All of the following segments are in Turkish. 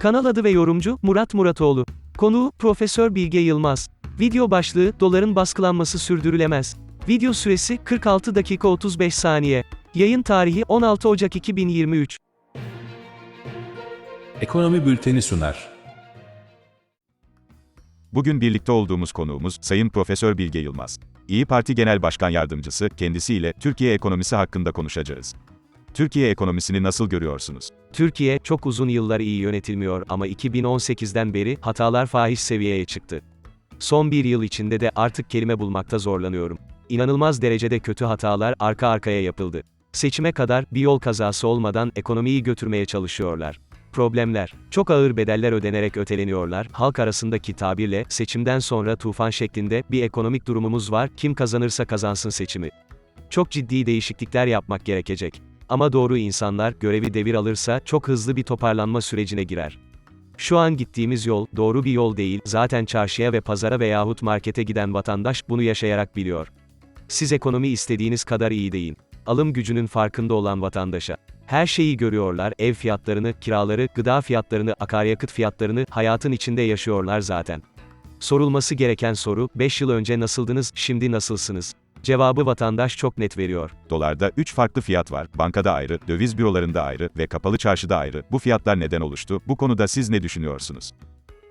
Kanal adı ve yorumcu, Murat Muratoğlu. Konuğu, Profesör Bilge Yılmaz. Video başlığı, doların baskılanması sürdürülemez. Video süresi, 46 dakika 35 saniye. Yayın tarihi, 16 Ocak 2023. Ekonomi Bülteni sunar. Bugün birlikte olduğumuz konuğumuz Sayın Profesör Bilge Yılmaz. İyi Parti Genel Başkan Yardımcısı kendisiyle Türkiye ekonomisi hakkında konuşacağız. Türkiye ekonomisini nasıl görüyorsunuz? Türkiye, çok uzun yıllar iyi yönetilmiyor ama 2018'den beri hatalar fahiş seviyeye çıktı. Son bir yıl içinde de artık kelime bulmakta zorlanıyorum. İnanılmaz derecede kötü hatalar arka arkaya yapıldı. Seçime kadar bir yol kazası olmadan ekonomiyi götürmeye çalışıyorlar. Problemler, çok ağır bedeller ödenerek öteleniyorlar, halk arasındaki tabirle, seçimden sonra tufan şeklinde, bir ekonomik durumumuz var, kim kazanırsa kazansın seçimi. Çok ciddi değişiklikler yapmak gerekecek. Ama doğru insanlar, görevi devir alırsa, çok hızlı bir toparlanma sürecine girer. Şu an gittiğimiz yol, doğru bir yol değil, zaten çarşıya ve pazara veyahut markete giden vatandaş, bunu yaşayarak biliyor. Siz ekonomi istediğiniz kadar iyi deyin. Alım gücünün farkında olan vatandaşa. Her şeyi görüyorlar, ev fiyatlarını, kiraları, gıda fiyatlarını, akaryakıt fiyatlarını, hayatın içinde yaşıyorlar zaten. Sorulması gereken soru, 5 yıl önce nasıldınız, şimdi nasılsınız? Cevabı vatandaş çok net veriyor. Dolarda 3 farklı fiyat var. Bankada ayrı, döviz bürolarında ayrı ve kapalı çarşıda ayrı. Bu fiyatlar neden oluştu? Bu konuda siz ne düşünüyorsunuz?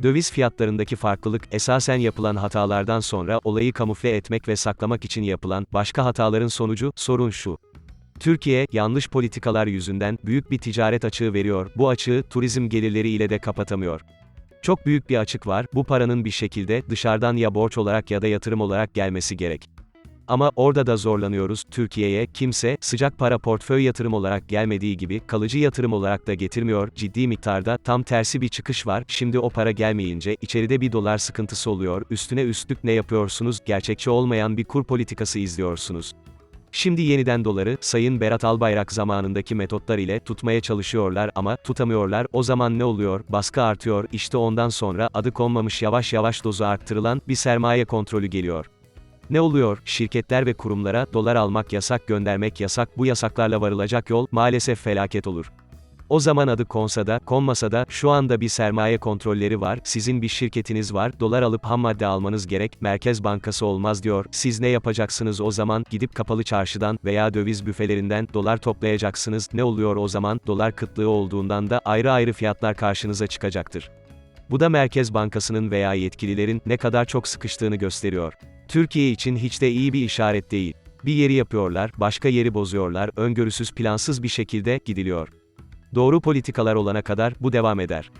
Döviz fiyatlarındaki farklılık, esasen yapılan hatalardan sonra olayı kamufle etmek ve saklamak için yapılan başka hataların sonucu, sorun şu. Türkiye, yanlış politikalar yüzünden büyük bir ticaret açığı veriyor, bu açığı turizm gelirleri ile de kapatamıyor. Çok büyük bir açık var, bu paranın bir şekilde dışarıdan ya borç olarak ya da yatırım olarak gelmesi gerek. Ama orada da zorlanıyoruz. Türkiye'ye kimse sıcak para portföy yatırım olarak gelmediği gibi kalıcı yatırım olarak da getirmiyor. Ciddi miktarda tam tersi bir çıkış var. Şimdi o para gelmeyince içeride bir dolar sıkıntısı oluyor. Üstüne üstlük ne yapıyorsunuz? Gerçekçi olmayan bir kur politikası izliyorsunuz. Şimdi yeniden doları, Sayın Berat Albayrak zamanındaki metotlar ile tutmaya çalışıyorlar ama tutamıyorlar. O zaman ne oluyor? Baskı artıyor. İşte ondan sonra adı konmamış yavaş yavaş dozu arttırılan bir sermaye kontrolü geliyor. Ne oluyor? Şirketler ve kurumlara dolar almak yasak, göndermek yasak. Bu yasaklarla varılacak yol maalesef felaket olur. O zaman adı konsa da, konmasa da, şu anda bir sermaye kontrolleri var, sizin bir şirketiniz var, dolar alıp ham madde almanız gerek, Merkez Bankası olmaz diyor, siz ne yapacaksınız o zaman, gidip kapalı çarşıdan veya döviz büfelerinden dolar toplayacaksınız, ne oluyor o zaman, dolar kıtlığı olduğundan da ayrı ayrı fiyatlar karşınıza çıkacaktır. Bu da Merkez Bankası'nın veya yetkililerin ne kadar çok sıkıştığını gösteriyor. Türkiye için hiç de iyi bir işaret değil. Bir yeri yapıyorlar, başka yeri bozuyorlar, öngörüsüz plansız bir şekilde gidiliyor. Doğru politikalar olana kadar bu devam eder.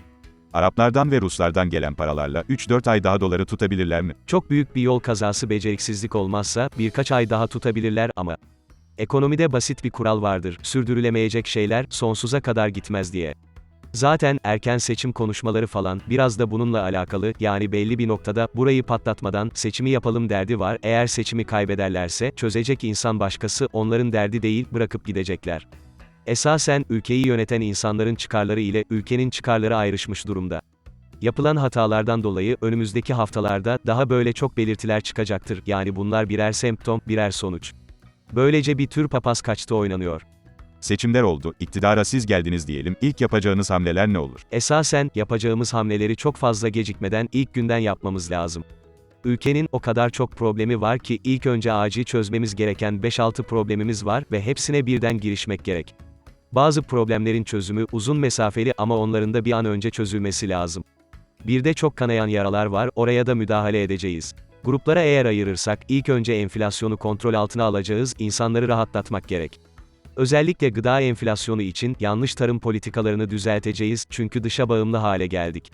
Araplardan ve Ruslardan gelen paralarla 3-4 ay daha doları tutabilirler mi? Çok büyük bir yol kazası beceriksizlik olmazsa birkaç ay daha tutabilirler ama ekonomide basit bir kural vardır. Sürdürülemeyecek şeyler sonsuza kadar gitmez diye. Zaten erken seçim konuşmaları falan biraz da bununla alakalı. Yani belli bir noktada burayı patlatmadan seçimi yapalım derdi var. Eğer seçimi kaybederlerse çözecek insan başkası onların derdi değil bırakıp gidecekler. Esasen ülkeyi yöneten insanların çıkarları ile ülkenin çıkarları ayrışmış durumda. Yapılan hatalardan dolayı önümüzdeki haftalarda daha böyle çok belirtiler çıkacaktır. Yani bunlar birer semptom, birer sonuç. Böylece bir tür papaz kaçtı oynanıyor. Seçimler oldu, iktidara siz geldiniz diyelim, ilk yapacağınız hamleler ne olur? Esasen yapacağımız hamleleri çok fazla gecikmeden ilk günden yapmamız lazım. Ülkenin o kadar çok problemi var ki ilk önce acil çözmemiz gereken 5-6 problemimiz var ve hepsine birden girişmek gerek. Bazı problemlerin çözümü uzun mesafeli ama onların da bir an önce çözülmesi lazım. Bir de çok kanayan yaralar var, oraya da müdahale edeceğiz. Gruplara eğer ayırırsak ilk önce enflasyonu kontrol altına alacağız, insanları rahatlatmak gerek. Özellikle gıda enflasyonu için yanlış tarım politikalarını düzelteceğiz çünkü dışa bağımlı hale geldik.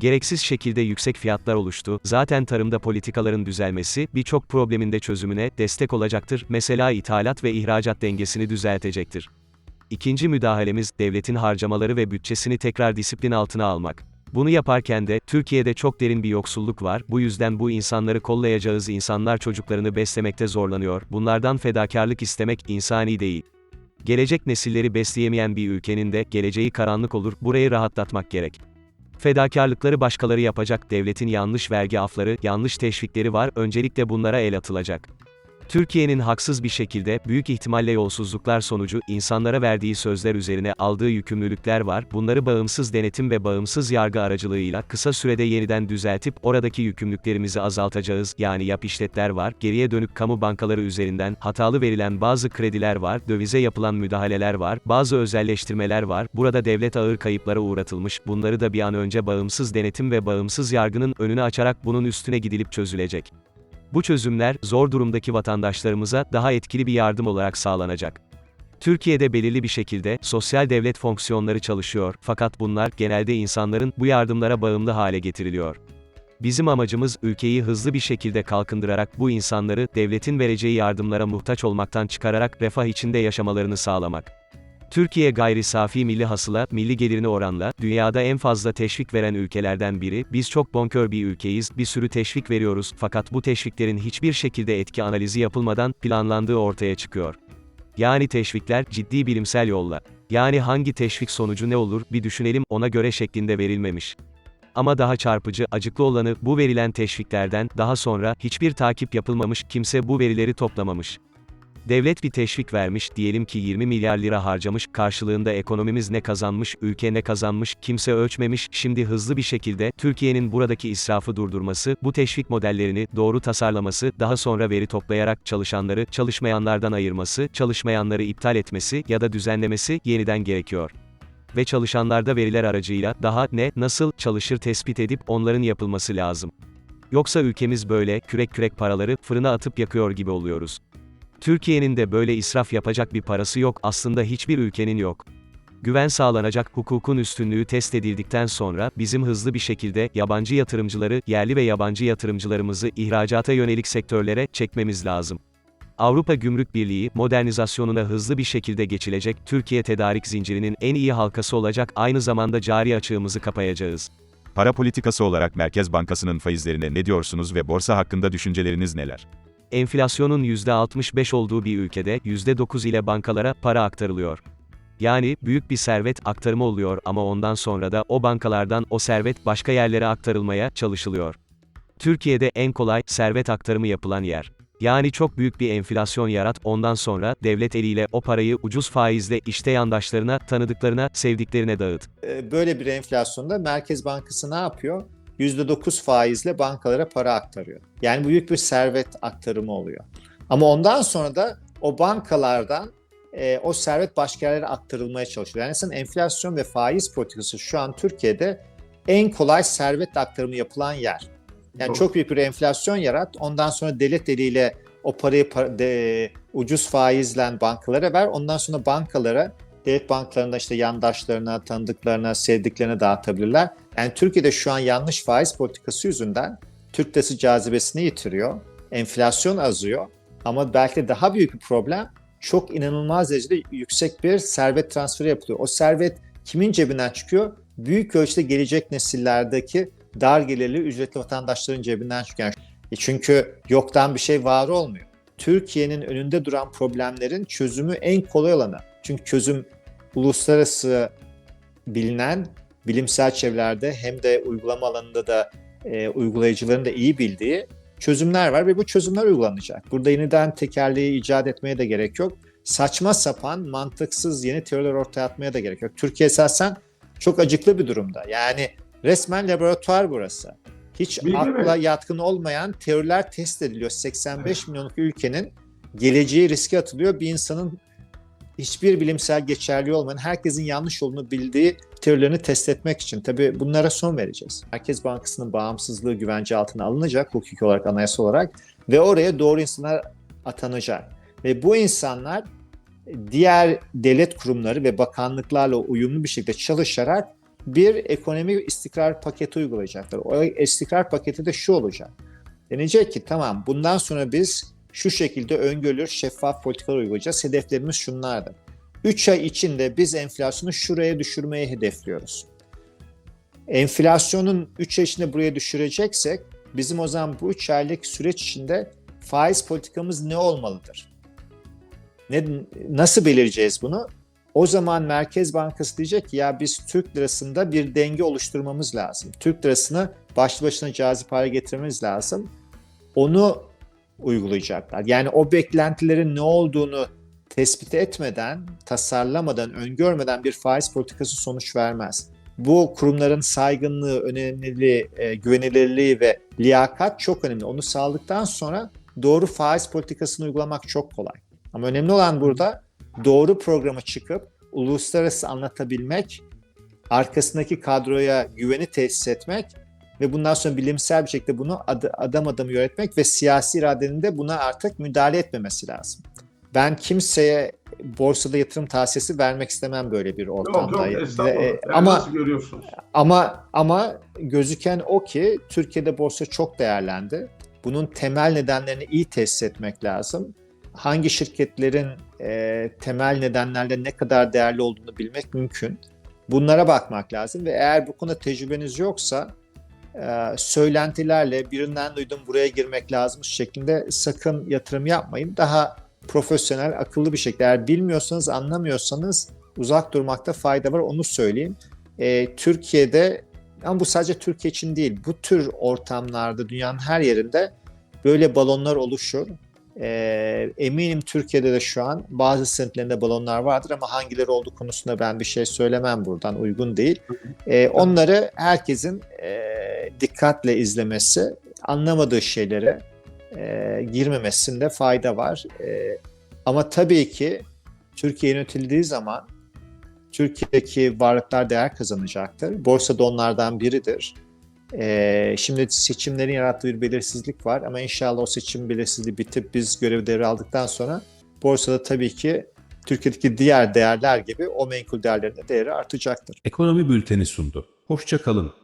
Gereksiz şekilde yüksek fiyatlar oluştu. Zaten tarımda politikaların düzelmesi birçok problemin de çözümüne destek olacaktır. Mesela ithalat ve ihracat dengesini düzeltecektir. İkinci müdahalemiz devletin harcamaları ve bütçesini tekrar disiplin altına almak. Bunu yaparken de Türkiye'de çok derin bir yoksulluk var. Bu yüzden bu insanları kollayacağız. İnsanlar çocuklarını beslemekte zorlanıyor. Bunlardan fedakarlık istemek insani değil. Gelecek nesilleri besleyemeyen bir ülkenin de geleceği karanlık olur. Burayı rahatlatmak gerek. Fedakarlıkları başkaları yapacak, devletin yanlış vergi afları, yanlış teşvikleri var, öncelikle bunlara el atılacak. Türkiye'nin haksız bir şekilde, büyük ihtimalle yolsuzluklar sonucu, insanlara verdiği sözler üzerine aldığı yükümlülükler var, bunları bağımsız denetim ve bağımsız yargı aracılığıyla kısa sürede yeniden düzeltip, oradaki yükümlülüklerimizi azaltacağız, yani yap işletler var, geriye dönük kamu bankaları üzerinden, hatalı verilen bazı krediler var, dövize yapılan müdahaleler var, bazı özelleştirmeler var, burada devlet ağır kayıplara uğratılmış, bunları da bir an önce bağımsız denetim ve bağımsız yargının önünü açarak bunun üstüne gidilip çözülecek. Bu çözümler, zor durumdaki vatandaşlarımıza daha etkili bir yardım olarak sağlanacak. Türkiye'de belirli bir şekilde, sosyal devlet fonksiyonları çalışıyor, fakat bunlar, genelde insanların, bu yardımlara bağımlı hale getiriliyor. Bizim amacımız, ülkeyi hızlı bir şekilde kalkındırarak, bu insanları, devletin vereceği yardımlara muhtaç olmaktan çıkararak, refah içinde yaşamalarını sağlamak. Türkiye gayri safi milli hasıla, milli gelirini oranla, dünyada en fazla teşvik veren ülkelerden biri, biz çok bonkör bir ülkeyiz, bir sürü teşvik veriyoruz, fakat bu teşviklerin hiçbir şekilde etki analizi yapılmadan, planlandığı ortaya çıkıyor. Yani teşvikler, ciddi bilimsel yolla. Yani hangi teşvik sonucu ne olur, bir düşünelim, ona göre şeklinde verilmemiş. Ama daha çarpıcı, acıklı olanı, bu verilen teşviklerden, daha sonra, hiçbir takip yapılmamış, kimse bu verileri toplamamış. Devlet bir teşvik vermiş, diyelim ki 20 milyar lira harcamış, karşılığında ekonomimiz ne kazanmış, ülke ne kazanmış, kimse ölçmemiş, şimdi hızlı bir şekilde, Türkiye'nin buradaki israfı durdurması, bu teşvik modellerini, doğru tasarlaması, daha sonra veri toplayarak, çalışanları, çalışmayanlardan ayırması, çalışmayanları iptal etmesi, ya da düzenlemesi, yeniden gerekiyor ve çalışanlarda veriler aracıyla daha ne, nasıl çalışır tespit edip onların yapılması lazım. Yoksa ülkemiz böyle kürek kürek paraları fırına atıp yakıyor gibi oluyoruz. Türkiye'nin de böyle israf yapacak bir parası yok, aslında hiçbir ülkenin yok. Güven sağlanacak hukukun üstünlüğü test edildikten sonra bizim hızlı bir şekilde yabancı yatırımcıları, yerli ve yabancı yatırımcılarımızı ihracata yönelik sektörlere çekmemiz lazım. Avrupa Gümrük Birliği modernizasyonuna hızlı bir şekilde geçilecek, Türkiye tedarik zincirinin en iyi halkası olacak, aynı zamanda cari açığımızı kapayacağız. Para politikası olarak Merkez Bankası'nın faizlerine ne diyorsunuz ve borsa hakkında düşünceleriniz neler? Enflasyonun %65 olduğu bir ülkede %9 ile bankalara para aktarılıyor. Yani büyük bir servet aktarımı oluyor ama ondan sonra da o bankalardan o servet başka yerlere aktarılmaya çalışılıyor. Türkiye'de en kolay servet aktarımı yapılan yer. Yani çok büyük bir enflasyon yarat, ondan sonra devlet eliyle o parayı ucuz faizle işte yandaşlarına, tanıdıklarına, sevdiklerine dağıt. Ee, Böyle bir enflasyonda Merkez Bankası ne yapıyor? %9 faizle bankalara para aktarıyor. Yani büyük bir servet aktarımı oluyor. Ama ondan sonra da o bankalardan e, o servet başka yerlere aktarılmaya çalışıyor. Yani aslında enflasyon ve faiz politikası şu an Türkiye'de en kolay servet aktarımı yapılan yer. Yani çok büyük bir enflasyon yarat, ondan sonra devlet eliyle o parayı par- de, ucuz faizle bankalara ver, ondan sonra bankalara devlet bankalarında işte yandaşlarına, tanıdıklarına, sevdiklerine dağıtabilirler. Yani Türkiye'de şu an yanlış faiz politikası yüzünden Türk lirası cazibesini yitiriyor. Enflasyon azıyor. Ama belki daha büyük bir problem çok inanılmaz derecede yüksek bir servet transferi yapılıyor. O servet kimin cebinden çıkıyor? Büyük ölçüde gelecek nesillerdeki dar gelirli ücretli vatandaşların cebinden çıkıyor. E çünkü yoktan bir şey var olmuyor. Türkiye'nin önünde duran problemlerin çözümü en kolay olanı. Çünkü çözüm uluslararası bilinen bilimsel çevrelerde hem de uygulama alanında da e, uygulayıcıların da iyi bildiği çözümler var ve bu çözümler uygulanacak. Burada yeniden tekerleği icat etmeye de gerek yok. Saçma sapan, mantıksız yeni teoriler ortaya atmaya da gerek yok. Türkiye esasen çok acıklı bir durumda. Yani resmen laboratuvar burası. Hiç Bilgi akla yatkın olmayan teoriler test ediliyor. 85 milyonluk ülkenin geleceği riske atılıyor. Bir insanın hiçbir bilimsel geçerli olmayan, herkesin yanlış olduğunu bildiği teorilerini test etmek için. Tabii bunlara son vereceğiz. Merkez Bankası'nın bağımsızlığı güvence altına alınacak hukuki olarak, anayasa olarak ve oraya doğru insanlar atanacak. Ve bu insanlar diğer devlet kurumları ve bakanlıklarla uyumlu bir şekilde çalışarak bir ekonomi istikrar paketi uygulayacaklar. O istikrar paketi de şu olacak. Denecek ki tamam bundan sonra biz şu şekilde öngörülür şeffaf politikalar uygulayacağız. Hedeflerimiz şunlardır. 3 ay içinde biz enflasyonu şuraya düşürmeyi hedefliyoruz. Enflasyonun 3 ay içinde buraya düşüreceksek bizim o zaman bu 3 aylık süreç içinde faiz politikamız ne olmalıdır? Ne, nasıl belirleyeceğiz bunu? O zaman Merkez Bankası diyecek ki ya biz Türk lirasında bir denge oluşturmamız lazım. Türk lirasını başlı başına cazip hale getirmemiz lazım. Onu uygulayacaklar. Yani o beklentilerin ne olduğunu tespit etmeden, tasarlamadan, öngörmeden bir faiz politikası sonuç vermez. Bu kurumların saygınlığı, önemliliği, e, güvenilirliği ve liyakat çok önemli. Onu sağladıktan sonra doğru faiz politikasını uygulamak çok kolay. Ama önemli olan burada doğru programa çıkıp uluslararası anlatabilmek, arkasındaki kadroya güveni tesis etmek ve bundan sonra bilimsel bir şekilde bunu ad- adam adam yönetmek ve siyasi iradenin de buna artık müdahale etmemesi lazım. Ben kimseye borsada yatırım tavsiyesi vermek istemem böyle bir Yok ortamda. yok Ve- estağfurullah. Yani ama görüyorsunuz? ama ama gözüken o ki Türkiye'de borsa çok değerlendi. Bunun temel nedenlerini iyi tesis etmek lazım. Hangi şirketlerin e, temel nedenlerle ne kadar değerli olduğunu bilmek mümkün. Bunlara bakmak lazım ve eğer bu konuda tecrübeniz yoksa e, söylentilerle birinden duydum buraya girmek lazım şeklinde sakın yatırım yapmayın. Daha profesyonel, akıllı bir şekilde eğer bilmiyorsanız, anlamıyorsanız uzak durmakta fayda var onu söyleyeyim. E, Türkiye'de ama bu sadece Türkiye için değil, bu tür ortamlarda dünyanın her yerinde böyle balonlar oluşur. E, eminim Türkiye'de de şu an bazı semtlerinde balonlar vardır ama hangileri olduğu konusunda ben bir şey söylemem buradan uygun değil. E, onları herkesin e, dikkatle izlemesi, anlamadığı şeylere e, girmemesinde fayda var. E, ama tabii ki Türkiye yönetildiği zaman Türkiye'deki varlıklar değer kazanacaktır. Borsa da onlardan biridir. Ee, şimdi seçimlerin yarattığı bir belirsizlik var ama inşallah o seçim belirsizliği bitip biz görev devraldıktan sonra borsada tabii ki Türkiye'deki diğer değerler gibi o menkul değerlerin de değeri artacaktır. Ekonomi bülteni sundu. Hoşça kalın.